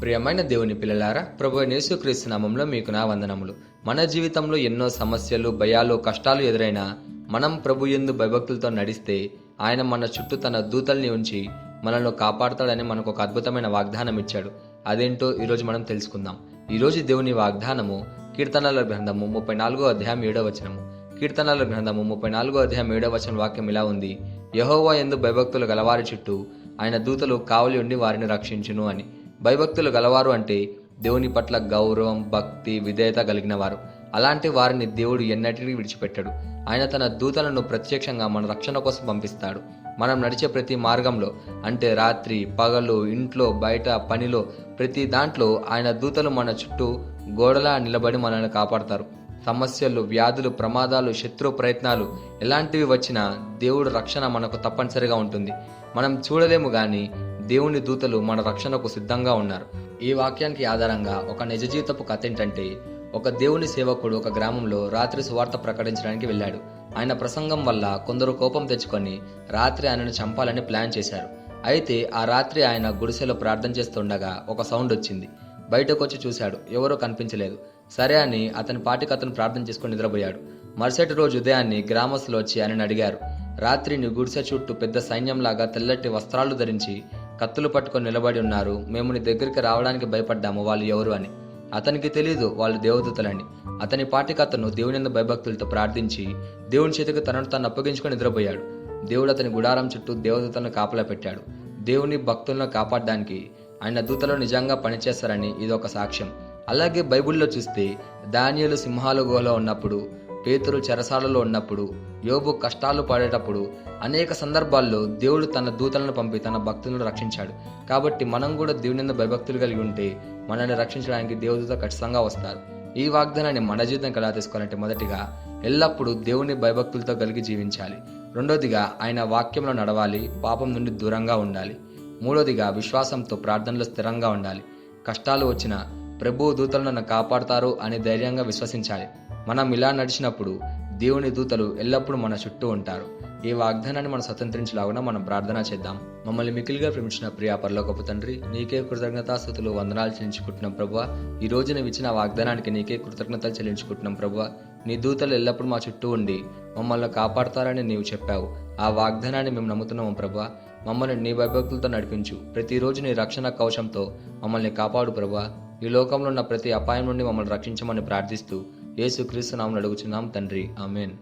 ప్రియమైన దేవుని పిల్లలారా ప్రభు యేసుక్రీస్తు నామంలో మీకు నా వందనములు. మన జీవితంలో ఎన్నో సమస్యలు భయాలు కష్టాలు ఎదురైనా మనం ప్రభు ఎందు భయభక్తులతో నడిస్తే ఆయన మన చుట్టూ తన దూతల్ని ఉంచి మనల్ని కాపాడతాడని మనకు ఒక అద్భుతమైన వాగ్దానం ఇచ్చాడు. అదేంటో ఈరోజు మనం తెలుసుకుందాం. ఈరోజు దేవుని వాగ్దానము కీర్తనల గ్రంథము ముప్పై నాలుగో అధ్యాయం ఏడో వచనము. కీర్తనల గ్రంథము ముప్పై నాలుగో అధ్యాయం ఏడో వచనం వాక్యం ఇలా ఉంది. యహోవా ఎందు భయభక్తులు గలవారి చుట్టూ ఆయన దూతలు కావలి ఉండి వారిని రక్షించును అని. భయభక్తులు గలవారు అంటే దేవుని పట్ల గౌరవం భక్తి విధేయత కలిగిన వారు. అలాంటి వారిని దేవుడు ఎన్నటికీ విడిచిపెట్టాడు. ఆయన తన దూతలను ప్రత్యక్షంగా మన రక్షణ కోసం పంపిస్తాడు. మనం నడిచే ప్రతి మార్గంలో అంటే రాత్రి పగలు ఇంట్లో బయట పనిలో ప్రతి దాంట్లో ఆయన దూతలు మన చుట్టూ గోడలా నిలబడి మనల్ని కాపాడతారు. సమస్యలు వ్యాధులు ప్రమాదాలు శత్రు ప్రయత్నాలు ఎలాంటివి వచ్చినా దేవుడు రక్షణ మనకు తప్పనిసరిగా ఉంటుంది. మనం చూడలేము కానీ దేవుని దూతలు మన రక్షణకు సిద్ధంగా ఉన్నారు. ఈ వాక్యానికి ఆధారంగా ఒక నిజ జీవితపు కథ ఏంటంటే ఒక దేవుని సేవకుడు ఒక గ్రామంలో రాత్రి సువార్త ప్రకటించడానికి వెళ్ళాడు. ఆయన ప్రసంగం వల్ల కొందరు కోపం తెచ్చుకొని రాత్రి ఆయనను చంపాలని ప్లాన్ చేశారు. అయితే ఆ రాత్రి ఆయన గుడిసెలో ప్రార్థన చేస్తుండగా ఒక సౌండ్ వచ్చింది. బయటకు వచ్చి చూశాడు. ఎవరో కనిపించలేదు. సరే అని అతని పాటికి అతను ప్రార్థన చేసుకుని నిద్రపోయాడు. మరుసటి రోజు ఉదయాన్ని గ్రామస్తులు వచ్చి ఆయనను అడిగారు. రాత్రి నీ గుడిసె చుట్టూ పెద్ద సైన్యంలాగా తెల్లటి వస్త్రాలు ధరించి కత్తులు పట్టుకొని నిలబడి ఉన్నారు. మేము నీ దగ్గరికి రావడానికి భయపడ్డాము వాళ్ళు ఎవరు అని. అతనికి తెలియదు వాళ్ళు దేవదూతలని అతని పాటికి అతను దేవుని భయభక్తులతో ప్రార్థించి దేవుని చేతికి తనను తను అప్పగించుకొని నిద్రపోయాడు. దేవుడు అతని గుడారం చుట్టూ దేవదూతలను కాపలా పెట్టాడు. దేవుని భక్తులను కాపాడడానికి ఆయన దూతలు నిజంగా పనిచేస్తారని ఇది ఒక సాక్ష్యం. అలాగే బైబిల్లో చూస్తే దానియలు సింహాల గుహలో ఉన్నప్పుడు పేతురు చెరసాలలో ఉన్నప్పుడు యోబు కష్టాలు పడేటప్పుడు అనేక సందర్భాల్లో దేవుడు తన దూతలను పంపి తన భక్తులను రక్షించాడు. కాబట్టి మనం కూడా దేవుని భయభక్తులు కలిగి ఉంటే మనల్ని రక్షించడానికి దేవదూత ఖచ్చితంగా వస్తారు. ఈ వాగ్దానాన్ని మన జీవితం ఎలా తీసుకోవాలంటే మొదటిగా ఎల్లప్పుడూ దేవుని భయభక్తులతో కలిగి జీవించాలి. రెండోదిగా ఆయన వాక్యంలో నడవాలి పాపం నుండి దూరంగా ఉండాలి. మూడోదిగా విశ్వాసంతో ప్రార్థనలో స్థిరంగా ఉండాలి. కష్టాలు వచ్చినా ప్రభు దూతలు నన్ను కాపాడతారు అని ధైర్యంగా విశ్వసించాలి. మనం ఇలా నడిచినప్పుడు దేవుని దూతలు ఎల్లప్పుడూ మన చుట్టూ ఉంటారు. ఈ వాగ్దానాన్ని మనం స్వతంత్రించలాగున మనం ప్రార్థన చేద్దాం. మమ్మల్ని మికిలిగా ప్రేమించిన ప్రియా పరలోకపు తండ్రి నీకే కృతజ్ఞతాస్థుతులు వందనాలు చెల్లించుకుంటున్నాం ప్రభు ఈ రోజు నువ్వు ఇచ్చిన వాగ్దానానికి నీకే కృతజ్ఞతలు చెల్లించుకుంటున్నాం ప్రభు నీ దూతలు ఎల్లప్పుడూ మా చుట్టూ ఉండి మమ్మల్ని కాపాడతారని నీవు చెప్పావు. ఆ వాగ్దానాన్ని మేము నమ్ముతున్నాము ప్రభు మమ్మల్ని నీ భయభక్తులతో నడిపించు. ప్రతిరోజు నీ రక్షణ కవచంతో మమ్మల్ని కాపాడు ప్రభు ఈ లోకంలో ఉన్న ప్రతి అపాయం నుండి మమ్మల్ని రక్షించమని ప్రార్థిస్తూ యేసుక్రీస్తు నామని అడుగుచున్నాం తండ్రి. ఆమెన్.